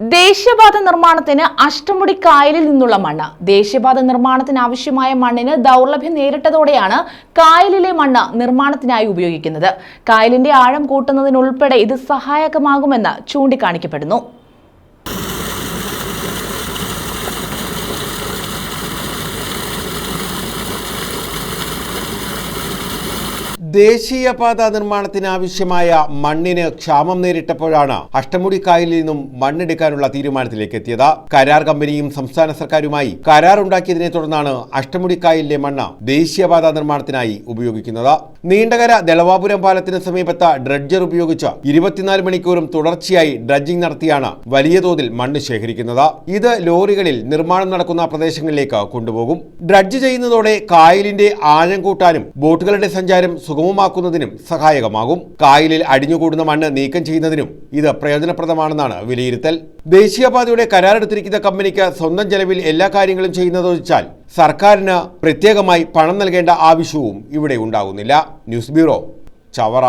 ദേശീയപാത നിർമ്മാണത്തിന് അഷ്ടമുടി കായലിൽ നിന്നുള്ള മണ്ണ്. ദേശീയപാത നിർമ്മാണത്തിന് ആവശ്യമായ മണ്ണിന് ദൗർലഭ്യം നേരിട്ടതോടെയാണ് കായലിലെ മണ്ണ് നിർമ്മാണത്തിനായി ഉപയോഗിക്കുന്നത്. കായലിന്റെ ആഴം കൂട്ടുന്നതിനുൾപ്പെടെ ഇത് സഹായകമാകുമെന്ന് ചൂണ്ടിക്കാണിക്കപ്പെടുന്നു. ദേശീയപാത നിർമ്മാണത്തിന് ആവശ്യമായ മണ്ണിന് ക്ഷാമം നേരിട്ടപ്പോഴാണ് അഷ്ടമുടി കായലിൽ നിന്നും മണ്ണെടുക്കാനുള്ള തീരുമാനത്തിലേക്ക് എത്തിയത്. കരാർ കമ്പനിയും സംസ്ഥാന സർക്കാരുമായി കരാർ ഉണ്ടാക്കിയതിനെ തുടർന്നാണ് അഷ്ടമുടി കായലിലെ മണ്ണ് ദേശീയപാത നിർമ്മാണത്തിനായി ഉപയോഗിക്കുന്നത്. നീണ്ടകര ദളവാപുരം പാലത്തിന് സമീപത്ത് ഡ്രഡ്ജർ ഉപയോഗിച്ച് ഇരുപത്തിനാല് മണിക്കൂറും തുടർച്ചയായി ഡ്രഡ്ജിംഗ് നടത്തിയാണ് വലിയ തോതിൽ മണ്ണ് ശേഖരിക്കുന്നത്. ഇത് ലോറികളിൽ നിർമ്മാണം നടക്കുന്ന പ്രദേശങ്ങളിലേക്ക് കൊണ്ടുപോകും. ഡ്രഡ്ജ് ചെയ്യുന്നതോടെ കായലിന്റെ ആഴം കൂട്ടാനും ബോട്ടുകളുടെ സഞ്ചാരം സുഗമമാക്കുന്നതിനും സഹായകമാകും. കായലിൽ അടിഞ്ഞുകൂടുന്ന മണ്ണ് നീക്കം ചെയ്യുന്നതിനും ഇത് പ്രയോജനപ്രദമാണെന്നാണ് വിലയിരുത്തൽ. ദേശീയപാതയുടെ കരാറെടുത്തിരിക്കുന്ന കമ്പനിക്ക് സ്വന്തം ചെലവിൽ എല്ലാ കാര്യങ്ങളും ചെയ്യുന്നതൊഴിച്ചാൽ സർക്കാരിന് പ്രത്യേകമായി പണം നൽകേണ്ട ആവശ്യവും ഇവിടെ ഉണ്ടാകുന്നില്ല. News bureau Chavara.